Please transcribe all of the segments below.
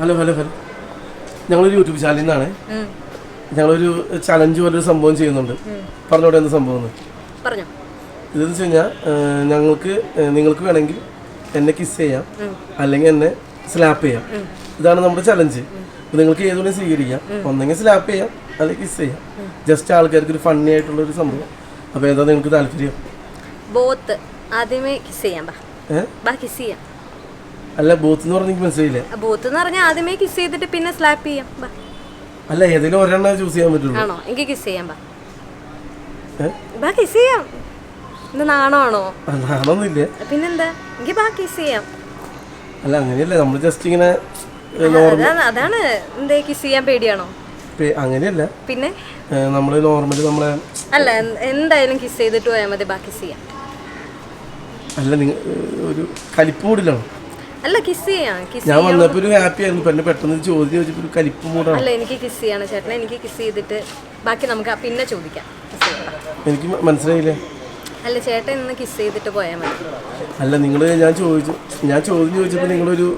Hello hello hello. ഞങ്ങളൊരു YouTube ചാനലിൽ നിന്നാണ്. ഞങ്ങളൊരു ചലഞ്ച് പോലൊരു സംഭവം ചെയ്യുന്നുണ്ട്. പറഞ്ഞോടെ എന്ത് സംഭവം പറഞ്ഞോ. ഇതെന്ന് വെച്ച് കഴിഞ്ഞാൽ ഞങ്ങൾക്ക് നിങ്ങൾക്ക് വേണമെങ്കിൽ എന്നെ കിസ് ചെയ്യാം. അല്ലെങ്കിൽ എന്നെ സ്ലാപ്പ് ചെയ്യാം. ഇതാണ് നമ്മുടെ ചലഞ്ച് നിങ്ങൾക്ക് ഏതുകൊണ്ട് സ്വീകരിക്കാം. ഒന്നെങ്കിൽ സ്ലാപ്പ് ചെയ്യാം അല്ലെങ്കിൽ കിസ് ചെയ്യാം. ജസ്റ്റ് ആൾക്കാർക്ക് ഒരു ഫണ്ണി ആയിട്ടുള്ള ഒരു സംഭവം. അപ്പോൾ ഏതാ നിങ്ങൾക്ക് താല്പര്യം? ബോത്ത് ആദ്യമേ കിസ് ചെയ്യാം ബാ. കിസ് ചെയ്യാം. അല്ല ബൂത്ത് എന്ന് എനിക്ക് മനസ്സിലായില്ലേ? ബൂത്ത് എന്ന് പറഞ്ഞാൽ ആദ്യമേ കിസ് ചെയ്തിട്ട് പിന്നെ സ്ലാപ്പ് ചെയ്യാം. അല്ല ഏതെങ്കിലും ഒരെണ്ണം ചൂസ് ചെയ്യാൻ പറ്റുള്ളൂ. ആണോ? എനിക്ക് കിസ് ചെയ്യാം ബാ. ബാ കിസ് ചെയ്യാം. ഇത് നാണമാണോ? നാണൊന്നുമില്ല. പിന്നെന്താ? എനിക്ക് ബാ കിസ് ചെയ്യാം. അല്ല അങ്ങനെയല്ല. നമ്മൾ ജസ്റ്റ് ഇങ്ങനെ അതാണ് എന്തേ കിസ് ചെയ്യാൻ പേടിയാണോ? അങ്ങനെയല്ല. പിന്നെ? നമ്മൾ നോർമലി നമ്മളെ അല്ല എന്തായാലും കിസ് ചെയ്തിട്ട് പോയാൽ മതി ബാക്കി ചെയ്യാം. അല്ല നിങ്ങൾ ഒരു കലിപ്പ് അല്ല കിസ് ചെയ്യാം. കിസ് ഞാൻ വന്നപ്പോ ഒരു ഹാപ്പി ആയിരുന്നു. പിന്നെ പെട്ടെന്ന് ചോദ്യം ചോദിച്ചപ്പോ ഒരു കലിപ്പ് മൂടാണ് അല്ല എനിക്ക് കിസ് ചെയ്യണം ചേട്ടനെ. എനിക്ക് കിസ് ചെയ്തിട്ട് ബാക്കി നമുക്ക് പിന്നെ ചോദിക്കാം. Kiss. എനിക്ക് മ- മനസ്സിലായില്ലേ? അല്ല ചേട്ടൻ ഇന്ന് കിസ് ചെയ്തിട്ട് പോയാൽ മതി. അല്ല നിങ്ങൾ ഞാൻ ചോദിച്ചു ഞാൻ ചോദ്യം ചോദിച്ചപ്പോൾ നിങ്ങളൊരു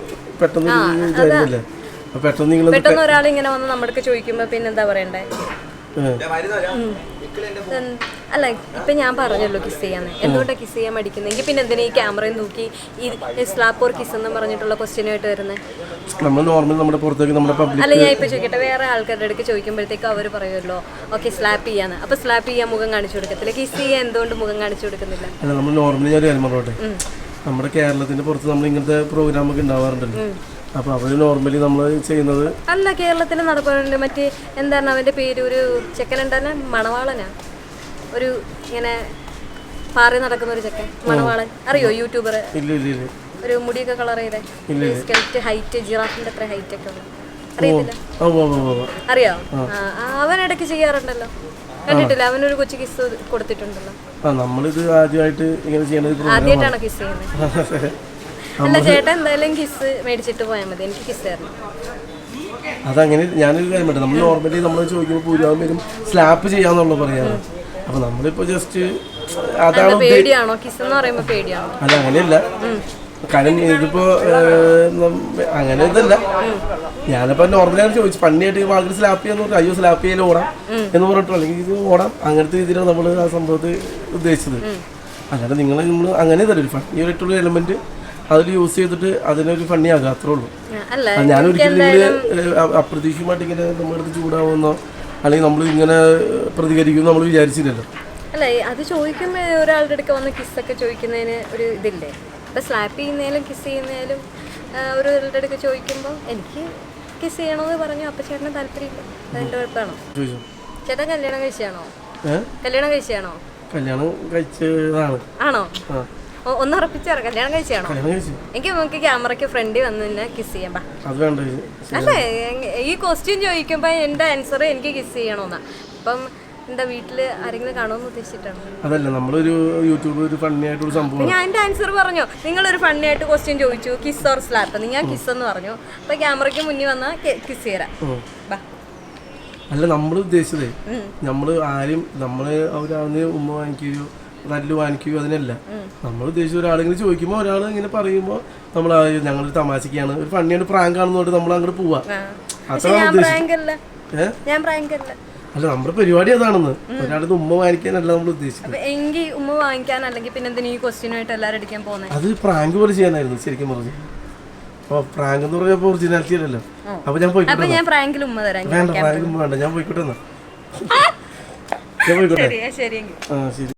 പെട്ടെന്ന് ഒരു ഇതായിരുന്നില്ലേ? പെട്ടെന്ന് നിങ്ങൾ പെട്ടെന്ന് ഒരാൾ ഇങ്ങനെ വന്ന് നമ്മൾക്ക് ചോദിക്കുമ്പോ ചോദിക്കുമ്പോൾ പിന്നെ എന്താ പറയണ്ടേ? അല്ല ഇപ്പൊ ഞാൻ പറഞ്ഞല്ലോ കിസ് ചെയ്യാന്ന് എന്തുകൊണ്ടാണ് കിസ് ചെയ്യാൻ മടിക്കുന്നെങ്കിൽ പിന്നെ എന്തിനാ ഈ ക്യാമറയും നോക്കി ഈ സ്ലാപ്പ് ഓർ കിസ് എന്ന് പറഞ്ഞിട്ടുള്ള ക്വസ്റ്റ്യനായിട്ട് വരുന്നത് നമ്മൾ നോർമൽ നമ്മുടെ പുറത്തേക്ക് നമ്മുടെ പബ്ലിക് അല്ല ഞാൻ ഇപ്പൊ ചോദിക്കട്ടെ വേറെ ആൾക്കാരുടെ അടുത്ത് ചോദിക്കുമ്പോഴത്തേക്ക് അവർ പറയുമല്ലോ ഓക്കെ സ്ലാപ്പ് ചെയ്യാന്ന്. അപ്പൊ സ്ലാപ്പ് ചെയ്യാൻ മുഖം കാണിച്ചു കൊടുക്കത്തില്ല. കിസ് ചെയ്യാൻ എന്തുകൊണ്ട് മുഖം കാണിച്ചു കൊടുക്കുന്നില്ല? അല്ല നമ്മൾ നോർമലി ഞാൻ നമ്മുടെ കേരളത്തിന്റെ പുറത്ത് നമ്മൾ ഇങ്ങനത്തെ പ്രോഗ്രാമൊക്കെ ഉണ്ടാവാറുണ്ടല്ലോ. അപ്പോൾ അവർ നോർമലി നമ്മൾ ചെയ്യുന്നത് അല്ല കേരളത്തിൽ നടക്കുന്നുണ്ട് മറ്റേ എന്താണ് അവന്റെ പേര്? ഒരു ചെക്കനുണ്ടന്നെ മണവാളനാ. ഒരു ഇങ്ങനെ പാറി നടക്കുന്ന ഒരു ചെക്കൻ മണവാളൻ. അറിയോ യൂട്യൂബർ ഇല്ല ഇല്ല ഇല്ല. ഒരു മുടിയൊക്കെ കളർ ചെയ്തേ. സ്കെൽറ്റ് ഹൈറ്റ് ജിറാഫിന്റെ അത്ര ഹൈറ്റ് ഒക്കെ ഉള്ളത് അറിയത്തില്ല. അറിയോ? അവൻ ഇടയ്ക്ക് ചെയ്യാറുണ്ടല്ലോ. കണ്ടിട്ടില്ല അവനൊരു കൊച്ചു കിസ് കൊടുത്തിട്ടുണ്ടല്ലോ. നമ്മളിത് ആദ്യമായിട്ട് ഇങ്ങനെ ആദ്യമായിട്ടാണോ കിസ് ചെയ്യുന്നത്? അല്ല ചേട്ടൻ എന്തായാലും കിസ് മേടിച്ചിട്ട് പോയാൽ മതി. എനിക്ക് കിസ് തരണം. അതങ്ങനെ ഞാനൊരു കാര്യം പറ്റും നമ്മൾ നോർമലി നമ്മൾ ചോദിക്കുമ്പോൾ ഭൂരിഭാഗം പേരും സ്ലാപ്പ് ചെയ്യാന്നുള്ള പറയാറ് അപ്പൊ നമ്മളിപ്പോ ജസ്റ്റ് അതാണ് പേടിയാണോ? കിസ് എന്ന് പറയുമ്പോ പേടിയാണോ? അല്ല അങ്ങനെയല്ല. കാരണം ഇതിപ്പോ അങ്ങനെ ഇതല്ല. ഞാനിപ്പോ നോർമലി ആണ് ചോദിച്ചു. പണിയായിട്ട് ആൾക്കാർ സ്ലാപ്പ് ചെയ്യാന്ന് പറഞ്ഞു അയ്യോ സ്ലാപ്പ് ചെയ്യൽ ഓടാം എന്ന് പറഞ്ഞിട്ടോ അല്ലെങ്കിൽ ഇത് ഓടാം. അങ്ങനത്തെ രീതിയിലാണ് നമ്മൾ ആ സംഭവത്തെ ഉദ്ദേശിച്ചത്. അല്ലാതെ നിങ്ങൾ നമ്മൾ അങ്ങനെ തരും ഒരു എലമെന്റ് അതിൽ യൂസ് ചെയ്തിട്ട് അതിനൊരു ഫണ്ണി ആകുക അത്രേ ഉള്ളൂ. ഞാൻ ഒരിക്കലും അപ്രതീക്ഷിതമായിട്ട് ഇങ്ങനെ നമ്മുടെ അടുത്ത് ചൂടാവുന്നോ അല്ലെങ്കിൽ നമ്മൾ ഇങ്ങനെ പ്രതികരിക്കും നമ്മൾ വിചാരിച്ചില്ലല്ലോ. അല്ല അത് ചോദിക്കുമ്പോൾ ഒരാളുടെ അടുക്ക വന്ന് കിസ്സൊക്കെ ചോദിക്കുന്നതിന് ഒരു ഇതില്ലേ? ഇപ്പൊ സ്ലാപ്പ് ചെയ്യുന്നതിലും കിസ് ചെയ്യുന്നതിലും ഒരാളുടെ അടുക്ക ചോദിക്കുമ്പോൾ എനിക്ക് കിസ് ചെയ്യണമെന്ന് പറഞ്ഞു അപ്പൊ ചേട്ടന് താല്പര്യമില്ല. അതിന്റെ കുഴപ്പമാണോ? ചേട്ടൻ കല്യാണം കഴിച്ചാണോ? കല്യാണം കഴിച്ചാണോ? കല്യാണം കഴിച്ചതാണ്. ആണോ? ആ ഒന്ന് ഉറപ്പിച്ചാറ കല്യാണം കഴിച്ചാണോ എനിക്ക് നമുക്ക് ക്യാമറയ്ക്ക് ഫ്രണ്ടിൽ വന്ന് നിന്നെ കിസ് ചെയ്യാം ബാ അത് വേണ്ട ഇത്. അല്ലേ ഈ ക്വസ്റ്റ്യൻ ചോദിക്കുമ്പോൾ എന്റെ ആൻസർ എനിക്ക് കിസ് ചെയ്യണമെന്നാ അപ്പം എന്താ വീട്ടിൽ ആരെങ്കിലും കാണുമെന്ന് ഉദ്ദേശിച്ചിട്ടാണ്? അതല്ല നമ്മളൊരു യൂട്യൂബ് ഒരു ഫണ്ണി ആയിട്ടൊരു സംഭവം ഞാൻ എന്റെ ആൻസർ പറഞ്ഞു. ഒരു ഫണ്ണി ആയിട്ട് ക്വസ്റ്റ്യൻ ചോദിച്ചു കിസ് ഓർ സ്ലാപ്പ് ഞാൻ കിസ് എന്ന് പറഞ്ഞു. അപ്പൊ ക്യാമറയ്ക്ക് മുന്നിൽ വന്നാൽ കിസ് ചെയ്യാം ബാ. അല്ല നമ്മൾ ഉദ്ദേശിച്ചത് നമ്മൾ ആരും നമ്മൾ ഒരാളിന് ഉമ്മ വാങ്ങിക്കുകയോ തല്ല് വാങ്ങിക്കുകയോ അതിനല്ല. നമ്മൾ ഉദ്ദേശിച്ച ഒരാളിങ്ങനെ ചോദിക്കുമ്പോൾ ഒരാൾ ഇങ്ങനെ പറയുമ്പോൾ നമ്മൾ ഞങ്ങൾ തമാശക്കാണ്. ഒരു ഫണ്ണിയാണ് പ്രാങ്ക് ആണെന്ന് പറഞ്ഞിട്ട് നമ്മൾ അങ്ങോട്ട് പോവാ. അതാണ് ഉദ്ദേശിച്ചത്. പ്രാങ്ക് അല്ല പ്രാങ്ക് നമ്മുടെ പരിപാടി അതാണെന്ന്. ഒരാളുടെ ഉമ്മ വാങ്ങിക്കാനല്ല നമ്മൾ ഉദ്ദേശിച്ചത്. അപ്പൊ എങ്കിൽ ഉമ്മ വാങ്ങിക്കാൻ അല്ലെങ്കിൽ പിന്നെ എന്തിനാ ഈ ക്വസ്റ്റ്യനുമായിട്ട് എല്ലാവരും അടിക്കാൻ പോകുന്നത് അത് പ്രാങ്ക് പോലെ ചെയ്യാനായിരുന്നു ശരിക്കും പറഞ്ഞു. അപ്പൊ പ്രാങ്ക് എന്ന് പറഞ്ഞപ്പോ ഒറിജിനാലിറ്റി അല്ലല്ലോ. അപ്പൊ ഞാൻ പോയിക്കോട്ടെ ഞാൻ പ്രാങ്കിൽ ഉമ്മ വേണ്ട പ്രാങ്ക് വേണ്ട. ഞാൻ പോയിക്കോട്ടെ എന്നാ. ഞാൻ പോയിക്കോട്ടെ. ആ ശരി.